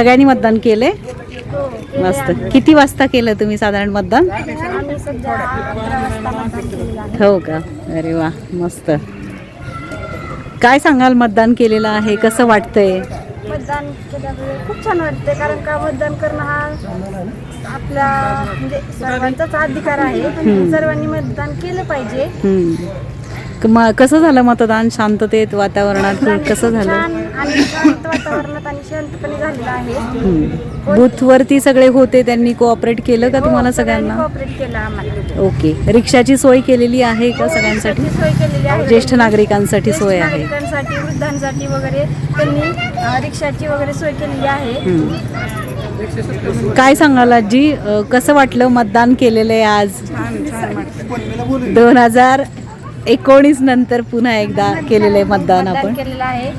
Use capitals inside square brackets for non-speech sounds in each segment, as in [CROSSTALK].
सगळ्यांनी मतदान केलंय मस्त. किती वाजता केलं तुम्ही साधारण मतदान? हो का? अरे वा मस्त. काय सांगाल मतदान केलेलं आहे? कसं वाटतंय? मतदान केल्यामुळे खूप छान वाटते कारण का मतदान करणं हा आपला म्हणजे सर्वांचाच अधिकार आहे. सर्वांनी मतदान केलं पाहिजे. कसं झालं मतदान? शांततेत वातावरणात कसं झालं? आणि शांत वातावरणात आणि शांतपणे झालेलं आहे. हम्म. बूथवरती सगळे होते त्यांनी कोऑपरेट केलं का तुम्हाला सगळ्यांना कॉपरेट केलं आम्हाला. ओके रिक्षाची सोय केलेली आहे का सगळ्यांसाठी? त्याची सोय केलेली आहे. ज्येष्ठ नागरिकांसाठी सोय आहे. नागरिकांसाठी वृद्धांसाठी वगैरे त्यांनी अ, रिक्षाची वगैरे सोय केलेली आहे. हम्म. काय सांगाल आजी? अ, कसं वाटलं मतदान केलेलं आहे आज? दोन हजार एकोणीस नंतर पुन्हा एकदा केलेलं आहे मतदान आपण. केलेलं आहे.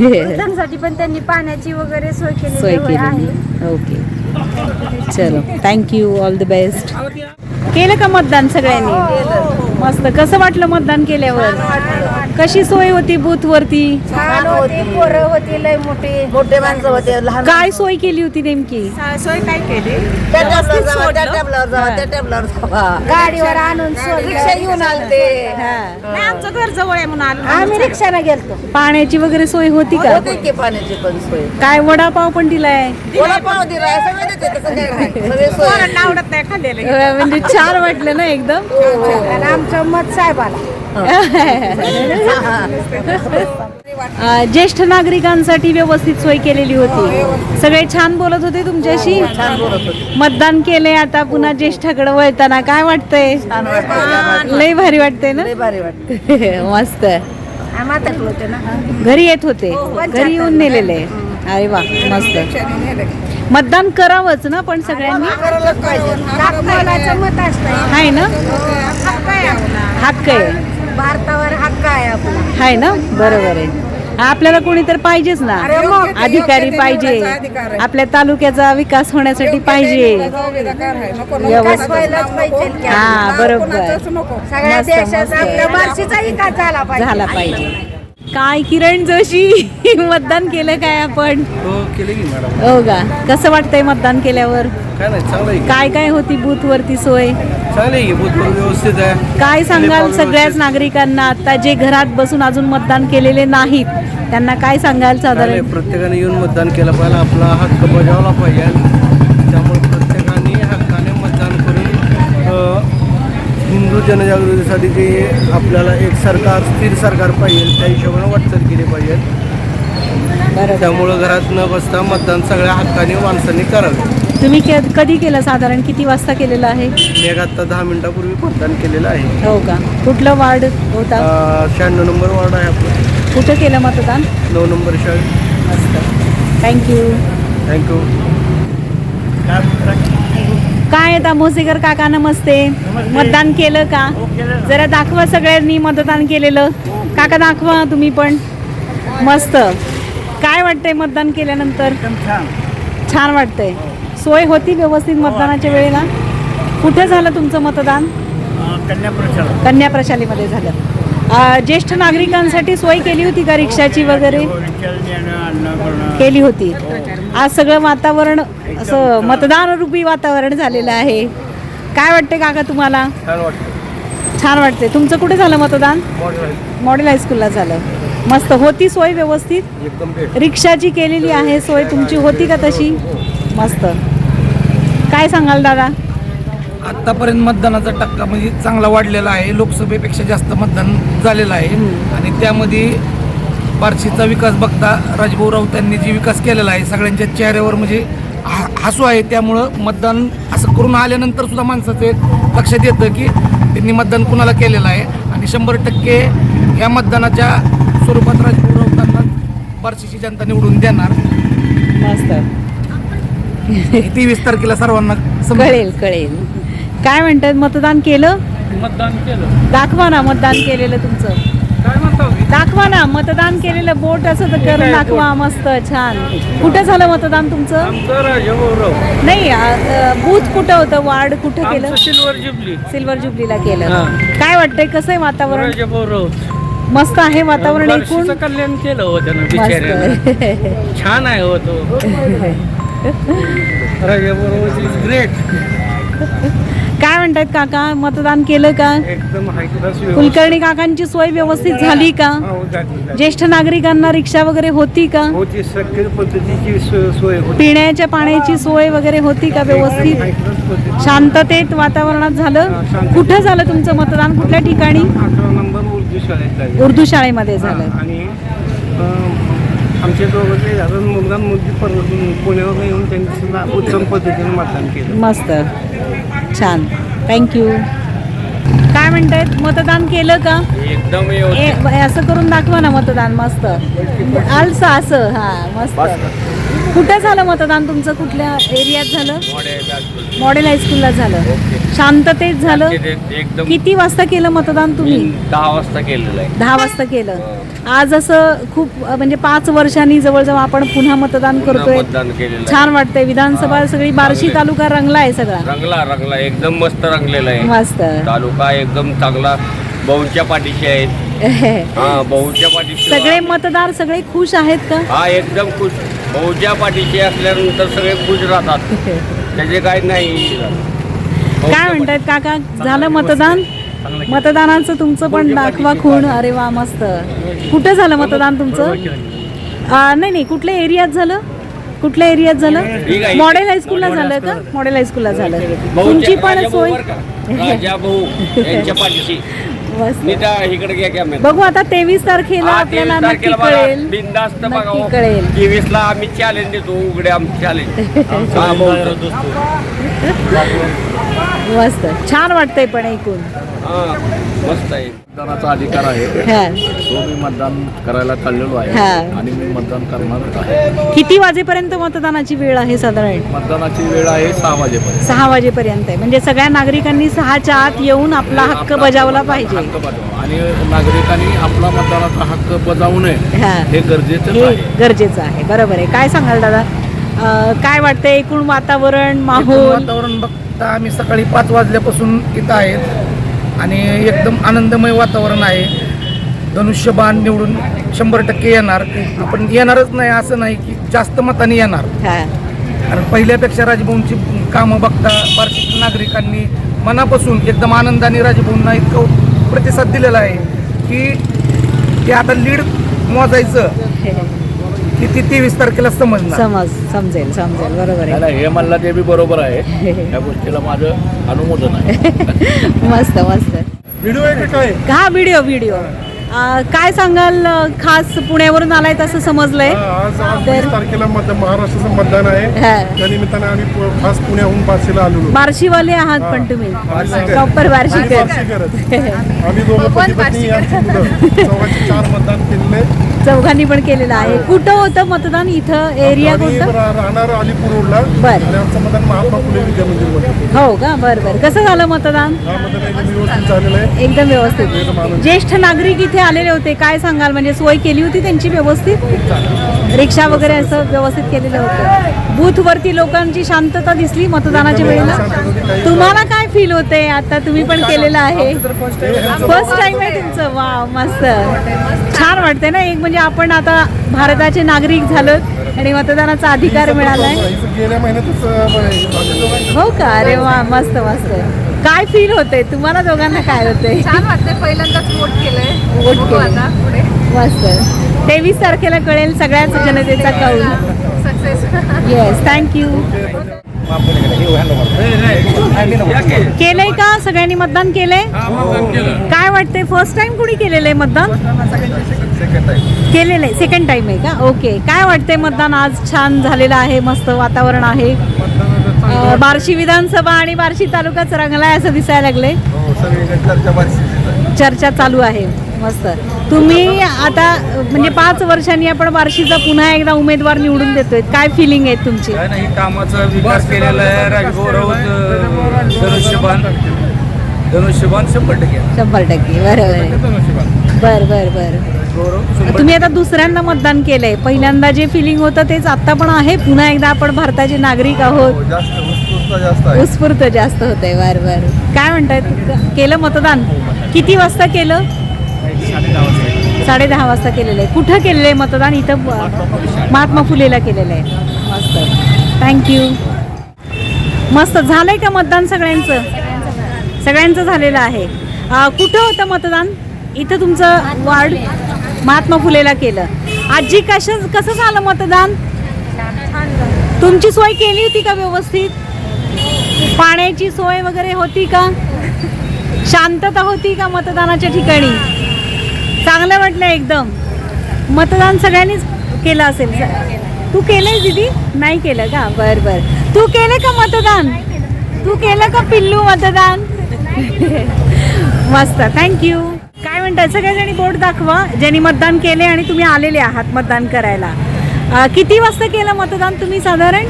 वृद्धांसाठी पण त्यांनी पाण्याची वगैरे सोय सोय केलेली. आहे. केलेली ओके चलो थँक्यू ऑल द बेस्ट केलं का मतदान सगळ्यांनी? मस्त. कसं वाटलं मतदान केल्यावर? कशी सोय होती बूथ वरती? छान होते. पोरं होते लय मोठे. मोठे माणसं होते लहान काय सोय केली होती नेमकी? सोय काय केली? त्या टेबलावर जावा त्या टेबलावर जावा त्या टेबलावर जावा. गाडीवर आणून रिक्षा घेऊन आलते. आमचं घर जवळ आहे म्हणून आलो आम्ही रिक्षाने गेलतो. पाण्याची वगैरे सोय होती का? होते की पाण्याची पण सोय. काय वडापाव पण दिलाय? वडापाव दिला सगळं देते तसं काय नाही. सगळे सोय. आवडत नाही खाल्लेले. अ, म्हणजे छान वाटलं ना एकदम? आणि आमचं मत साहेबाला. अ, ज्येष्ठ नागरिकांसाठी व्यवस्थित सोय केलेली होती. सगळे छान बोलत होते तुमच्याशी? छान बोलत होते. मतदान केलंय आता पुन्हा ज्येष्ठाकडे वळताना. काय वाटतंय? लय भारी वाटतंय ना? लय भारी वाटतं [LAUGHS] मस्त ना? घरी येत होते. घरी येऊन नेलेले. अरे वा मस्त मतदान करावंच ना पण सगळ्यांनी? असतं आहे ना? हक्क आहे आपला. हक्क आहे? भारतावर हक्क आहे. ना आपल्याला कोणी तर पाहिजेच ना. अधिकारी पाहिजे. आपल्या तालुक्याचा विकास होण्यासाठी पाहिजे. व्यवस्थित. हा बरोबर. सगळ्या मस्त, देशाचा मस्त. आपल्या बार्शीचा विकास झाला पाहिजे? झाला पाहिजे. काय किरण जोशी? [LAUGHS] मतदान केलं काय आपण? हो केले की मॅडम. हो का? कसं वाटतंय मतदान केल्यावर? काय काय काय होती बूथ वरती सोय व्यवस्थित आहे. काय सांगाल सगळ्याच. नागरिकांना? आता जे घरात बसून अजून मतदान केलेले नाहीत त्यांना काय सांगाल. साधारण? प्रत्येकाने येऊन मतदान केलं पाहिजे. आपला हक्क बजावला पाहिजे त्यामुळे प्रत्येकाने हक्काने मतदान करून अ, हिंदू जनजागृतीसाठी जे आपल्याला एक सरकार स्थिर सरकार पाहिजे त्या हिशोबाने वाटचाल केली पाहिजे. त्यामुळं घरात न बसता मतदान सगळ्या हक्काने माणसांनी करावे. तुम्ही के- कधी केलं साधारण? किती वाजता केलेलं आहे? मी एक आत्ता दहा मिनिटापूर्वी मतदान केलेलं आहे. हो का? कुठलं वार्ड होता? शहाण्णव नंबर वॉर्ड आहे आपलं. कुठं केलं मतदान? नऊ नंबर शाळेत. मस्त. Thank you. Thank you. काय आता मोसेकर काका नमस्ते. मतदान केलं का? जरा दाखवा सगळ्यांनी मतदान केलेलं. काका दाखवा तुम्ही पण. मस्त. काय वाटतंय मतदान केल्यानंतर? छान. वाटतंय. सोय होती व्यवस्थित मतदानाच्या वेळेला? कुठे झालं तुमचं मतदान? कन्या प्रशालेमध्ये झालं. अं, ज्येष्ठ नागरिकांसाठी सोय केली होती का रिक्षाची वगैरे? केली होती. आज सगळं वातावरण असं मतदान रूपी वातावरण झालेलं आहे. काय वाटते काका तुम्हाला? छान वाटतं छान वाटते तुमचं कुठे झालं मतदान? मॉडेल हायस्कूलला झालं. मस्त. होती सोय व्यवस्थित? रिक्षाची केलेली आहे सोय. तुमची होती का तशी? मस्त. काय सांगाल दादा? आतापर्यंत मतदानाचा टक्का म्हणजे चांगला वाढलेला आहे. लोकसभेपेक्षा जास्त मतदान झालेलं आहे. आणि त्यामध्ये बार्शीचा विकास बघता राजभाऊ राऊत यांनी जी विकास केलेला आहे सगळ्यांच्या चेहऱ्यावर म्हणजे हा- हसू आहे त्यामुळं मतदान असं करून आल्यानंतर सुद्धा माणसाचं एक लक्षात येतं की त्यांनी मतदान कुणाला केलेलं आहे. आणि शंभर टक्के या मतदानाच्या स्वरूपात राजभाऊ राऊतांना बार्शीची जनता निवडून देणार. मस्त तेवीस तारखेला सर्वांना. कळेल कळेल. काय म्हणतात मतदान केलं? मतदान केलं. दाखवा ना मतदान केलेलं तुमचं. दाखवा ना मतदान केलेलं बोट असं तर करून दाखवा मस्त छान. कुठं झालं मतदान तुमचं? नाही अ, बूथ कुठं होतं? वार्ड कुठं केलं? Silver jubilee. सिल्वर जुबलीला केलं. काय वाटतंय कसं आहे वातावरण? मस्त आहे वातावरण एकूण? कल्याण केलं हो मस्त बिचाऱ्यानं. छान आहे हो तो. राजाबरोबर इज ग्रेट काय म्हणतायत काका? मतदान केलं का? एकदम कुलकर्णी काकांची सोय व्यवस्थित झाली का? ज्येष्ठ नागरिकांना रिक्षा वगैरे होती का? होती सगळी पद्धतीची सो- सोय होती. पिण्याच्या पाण्याची सोय वगैरे होती का व्यवस्थित? पद्धती शांततेत वातावरणात झालं? कुठं झालं तुमचं मतदान? कुठल्या ठिकाणी? अकरा नंबर उर्दू शाळेत आहे. उर्दू शाळेमध्ये झालं. आणि अं, आमच्या दोघांचे झालं मुलगा आणि मुलगी परत पुण्यावर येऊन त्यांनी सुद्धा उत्तम पद्धतीने मतदान केलं. मस्त. छान. थँक्यू काय म्हणतायत मतदान केलं का? एकदम ए असं करून दाखवा ना मतदान मस्त. आलसं असं हा मस्त. कुठं झालं मतदान तुमचं? कुठल्या एरियात झालं? मॉडेल हायस्कूलला झालं. शांततेत झालं. एकदम किती वाजता केलं मतदान तुम्ही? दहा वाजता केलेलं आहे. दहा वाजता केलं. आज असं खूप म्हणजे पाच वर्षांनी जवळजवळ आपण पुन्हा मतदान करतोय. छान वाटतंय. विधानसभा सगळी बार्शी तालुका रंगला आहे सगळा. रंगला रंगला. एकदम मस्त रंगलेला आहे. मस्त. तालुका एकदम चांगला. बहुच्या पाठीशी आहेत. [LAUGHS] हा पाठीशी सगळे मतदार सगळे खुश आहेत का? हा एकदम खुश. बहुच्या पाठीशी असल्यानंतर सगळे खुश राहतात. [LAUGHS] त्याचे काय नाही. काय म्हणतायत काका? झालं मतदान? मतदानाचं तुमचं पण दाखवा खूण. अरे वा मस्त. कुठं झालं मतदान तुमचं? आ, नाही नाही कुठल्या एरियात झालं? कुठल्या एरियात झालं? आहे. मॉडेल हायस्कूलला झालं का? मॉडेल हायस्कूलला झालं. तुमची पण सोय? राजा भाऊ यांच्या पाठीशी. [LAUGHS] मी त्या इकडे घ्या कॅमेरा बघू आता तेवीस तारखेला हा, आपल्याला नक्की तारखेला बघा कळेल. बिनधास्त नक्की बघा हो. कळेल. तेवीस ला आम्ही चॅलेंज देतो उघडे आमचे चॅलेंज हा बहुचं. मस्त. छान वाटतंय पण ऐकून. हा मस्त आहे. मतदानाचा अधिकार आहे. हा. तो मी मतदान करायला चाललेलो आहे हा. आणि मी मतदान करणारच आहे. किती वाजेपर्यंत मतदानाची वेळ आहे साधारण? मतदानाची वेळ आहे सहा वाजेपर्यंत. सहा वाजेपर्यंत आहे. म्हणजे सगळ्या नागरिकांनी सहाच्या आत येऊन आपला हक्क आपला बजावला हक्क पाहिजे. बजावा. आणि नागरिकांनी आपला मतदानाचा हक्क बजावू नये. हा. हे गरजेचं हे आहे. गरजेचं आहे. बरोबर आहे. काय सांगाल दादा? अं, काय वाटतंय एकूण वातावरण माहोल? वातावरण बघता आम्ही सकाळी पाच वाजल्यापासून इथं आहेत. आणि एकदम आनंदमय वातावरण आहे. धनुष्यबाण निवडून शंभर टक्के येणार. आपण येणारच नाही असं नाही की जास्त मताने येणार. कारण पहिल्यापेक्षा राजभवनची कामं बघता बार्शीतील नागरिकांनी मनापासून एकदम आनंदाने राजभवनला इतकं प्रतिसाद दिलेला आहे की ते आता लीड मोजायचं. ती तेवीस तारखेला समजणार समज समजेल समजेल. बरोबर नाही, आहे. नाही, हे म्हणलं ते बी बरोबर आहे. [LAUGHS] या गोष्टीला माझं अनुमोदन आहे. [LAUGHS] मस्त मस्त. व्हिडिओ आहे का काय? हा व्हिडिओ व्हिडिओ? काय सांगाल खास पुण्यावरून आलाय तसं समजलंय? आज आज वीस तारखेला मत महाराष्ट्राचं मतदान आहे. हा. त्या निमित्ताने आम्ही पु- खास पुण्याहून बार्शीला आलेलो. बार्शीवाले आहात पण तुम्ही. बार्शीकर. प्रॉपर बार्शीकर. बार्शीकरच. आम्ही दोघं पती पत्नी यांची मुलं चौघांची चार मतदान केलेले. चौघांनी पण केलेलं आहे. कुठं होतं मतदान? इथं एरिया आम्ही कोणतं? रा- राहणार अलीपूर रोडला. बर. आणि आमचं मतदान महात्मा फुले विद्या मंदिर हो का? बरं बरं. कसं झालं मतदान? हा मतदान एकदम व्यवस्थित झालेलं आहे. एकदम व्यवस्थित. ज्येष्ठ नागरिक इथे आलेले होते. काय सांगाल? म्हणजे सोय केली होती त्यांची व्यवस्थित? रिक्षा वगैरे असं व्यवस्थित केलेलं होतं. बूथ वरती लोकांची शांतता दिसली मतदानाच्या वेळेला. तुम्हाला काय फील होते आता तुम्ही पण केलेलं आहे. फर्स्ट टाइम आहे. तुमचं. वा मस्त. छान वाटतंय ना? एक म्हणजे आपण आता भारताचे नागरिक झालो आणि मतदानाचा अधिकार मिळालाय. इथं. हो का? अरे वा मस्त मस्त. काय फील होते तुम्हाला दोघांना काय होते छान वाटतंय. पहिल्यांदाच वोट केलंय. वोट बघू केलंय. आता पुढे. मस्त. तेवीस तारखेला कळेल सगळ्याच जनतेचा कौल. सक्सेस येस थँक्यू केलंय का? सगळ्यांनी मतदान केलंय? काय वाटतंय? फर्स्ट टाइम कुणी केलेलं आहे मतदान केलेलं आहे सेकंड टाइम आहे का? ओके काय वाटतंय मतदान? आज छान झालेलं आहे. मस्त वातावरण आहे. अं, बार्शी विधानसभा आणि बार्शी तालुकाच रंगलाय असं दिसायला लागले चर्चा चालू आहे. मस्त. तुम्ही आता अं, म्हणजे पाच वर्षांनी आपण बार्शीचा पुन्हा एकदा उमेदवार निवडून देतोय. काय फिलिंग आहे तुमची? काय नाही कामाचा विकास केलेला आहे. राजगौरव धनुष्यबाण. धनुष्यबाण शंभर टक्के. शंभर टक्के. बरोबर आहे. धनुष्यबाण. बर बर बर. तुम्ही आता दुसऱ्यांदा मतदान केलंय. पहिल्यांदा जे फिलिंग होतं तेच आता पण आहे. पुन्हा एकदा आपण भारताचे नागरिक आहोत. उत्स्फूर्त जास्त होत आहे बर बर. काय म्हणतायत केलं मतदान? किती वाजता केलं? साडे दहा वाजता केलेलं आहे. कुठं केलेलं आहे मतदान? इथं महात्मा फुलेला केलेलं आहे. मस्त. थँक्यू मस्त. झालंय का मतदान सगळ्यांचं? सगळ्यांचं झालेलं आहे. कुठं होतं मतदान? इथं तुमचं वार्ड महात्मा फुलेला केलं. आजी कशा कसं झालं मतदान? तुमची सोय केली होती का व्यवस्थित? पाण्याची सोय वगैरे होती का? शांतता होती का मतदानाच्या ठिकाणी? चांगलं वाटलं एकदम. मतदान सगळ्यांनीच केलं असेल. तू केलंय दीदी? नाही केलं का? बर बर. तू केलं का मतदान? तू केलं का पिल्लू मतदान? [LAUGHS] मस्त. थँक्यू काय म्हणतात सगळ्याजणी बोर्ड दाखवा ज्यांनी मतदान केले आणि तुम्ही आलेले आहात मतदान करायला. किती वाजता केलं मतदान तुम्ही साधारण?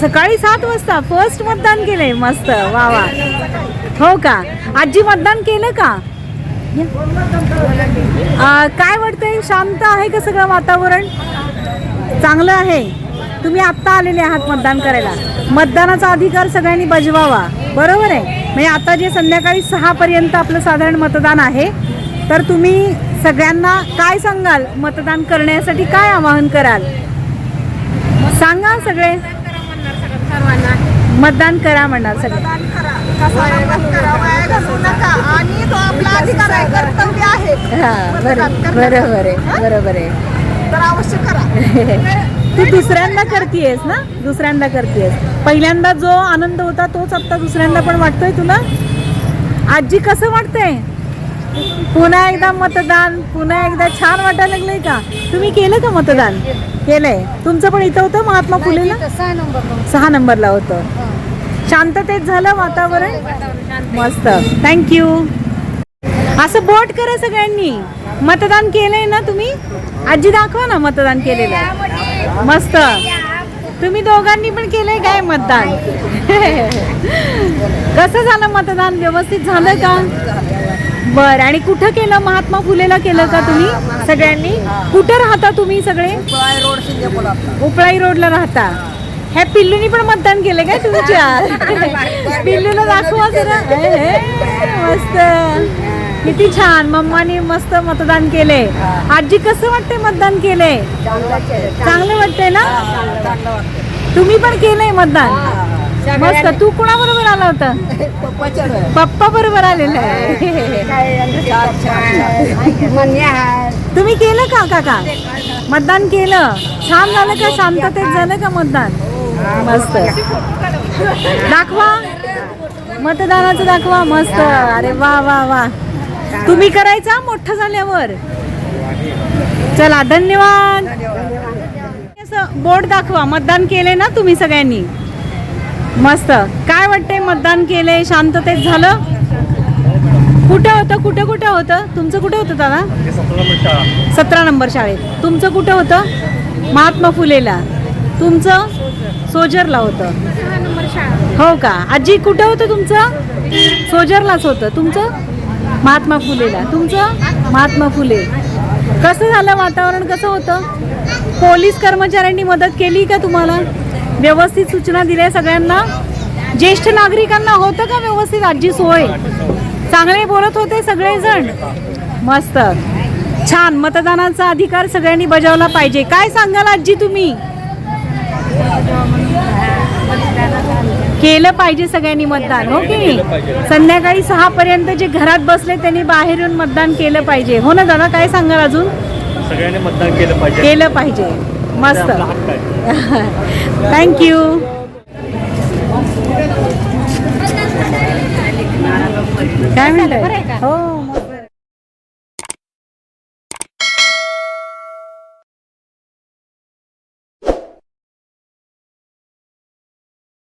सकाळी सात वाजता. फर्स्ट मतदान केलंय मस्त. वा वा. हो का? आजी मतदान केलं का? आ, काय वाटतंय? शांत आहे का सगळं वातावरण? चांगलं आहे. तुम्ही आत्ता आलेले आहात मतदान करायला. मतदानाचा अधिकार सगळ्यांनी बजवावा. बरोबर आहे? म्हणजे आता जे संध्याकाळी सहा पर्यंत आपलं साधारण मतदान आहे तर तुम्ही सगळ्यांना काय सांगाल? मतदान करण्यासाठी काय आवाहन कराल? सांगा सगळे. मतदान करा म्हणणार सगळे. बरोबर आहे बरोबर आहे. तर अवश्य करा. [LAUGHS] तू दुसऱ्यांदा करतीयस ना? दुसऱ्यांदा करतीयस. पहिल्यांदा जो आनंद होता तोच आता दुसऱ्यांदा पण वाटतोय तुला? आजी कसं वाटतंय? पुन्हा एकदा मतदान पुन्हा एकदा छान वाटायला लागलंय का? तुम्ही केलं का मतदान? केलंय. तुमचं पण इथं होतं महात्मा फुलेला? सहा नंबरला होतं. शांततेत झालं वातावरण? मस्त. थँक्यू असं बोट करा सगळ्यांनी. मतदान केलंय ना तुम्ही? आजी दाखवा ना मतदान केलेलं. मस्त. तुम्ही दोघांनी पण केलंय काय मतदान? [LAUGHS] कसं झालं मतदान? व्यवस्थित झालं का? बर आणि कुठं केलं? महात्मा फुलेला केलं का तुम्ही सगळ्यांनी? कुठं राहता तुम्ही सगळे? उपळाई रोडला राहता. ह्या पिल्लूनी पण मतदान केलं काय तुमच्या? [LAUGHS] पिल्लूला दाखवा जरा. मस्त. किती छान. मम्मानी मस्त मतदान केले. आजी कसं वाटतंय मतदान केलंय चांगलं वाटतंय. ना? तुम्ही पण केलंय मतदान? मस्त. तू कोणाबरोबर आला होता? [LAUGHS] पप्पा बरोबर आलेला आहे. तुम्ही केलं का काका? मतदान केलं. छान झालं का शांततेत झालं का मतदान? मस्त. दाखवा. मतदानाचं दाखवा. मस्त. अरे वा वा वा. तुम्ही करायचा? मोठं झाल्यावर. चला धन्यवाद. असं बोर्ड दाखवा मतदान केले ना तुम्ही सगळ्यांनी? मस्त. काय वाटतंय मतदान केलंय? शांततेत झालं? कुठं होतं? कुठं कुठं होतं? तुमचं कुठं होतं दादा? सतरा नंबर शाळेत. तुमचं कुठं होतं? महात्मा फुलेला. तुमचं? सोजरला होतं. हो का? आजी कुठं होतं तुमचं? सोजरलाच होतं. तुमचं? महात्मा फुलेला तुमचं? महात्मा फुले. कसं झालं वातावरण? कसं होतं? पोलीस कर्मचाऱ्यांनी मदत केली का तुम्हाला? व्यवस्थित सूचना दिल्या सगळ्यांना? ज्येष्ठ नागरिकांना होतं का व्यवस्थित आजी सोय? चांगले बोलत होते सगळेजण? मस्त. छान. मतदानाचा अधिकार सगळ्यांनी बजावला पाहिजे. काय सांगाल आजी तुम्ही? केलं पाहिजे सगळ्यांनी मतदान हो की नाही? संध्याकाळी सहा पर्यंत जे घरात बसले त्यांनी बाहेर येऊन मतदान केलं पाहिजे. हो ना दादा काय सांगाल अजून? सगळ्यांनी मतदान केलं पाहिजे. केलं पाहिजे. मस्त. थँक्यू [LAUGHS] काय म्हणताय? हो.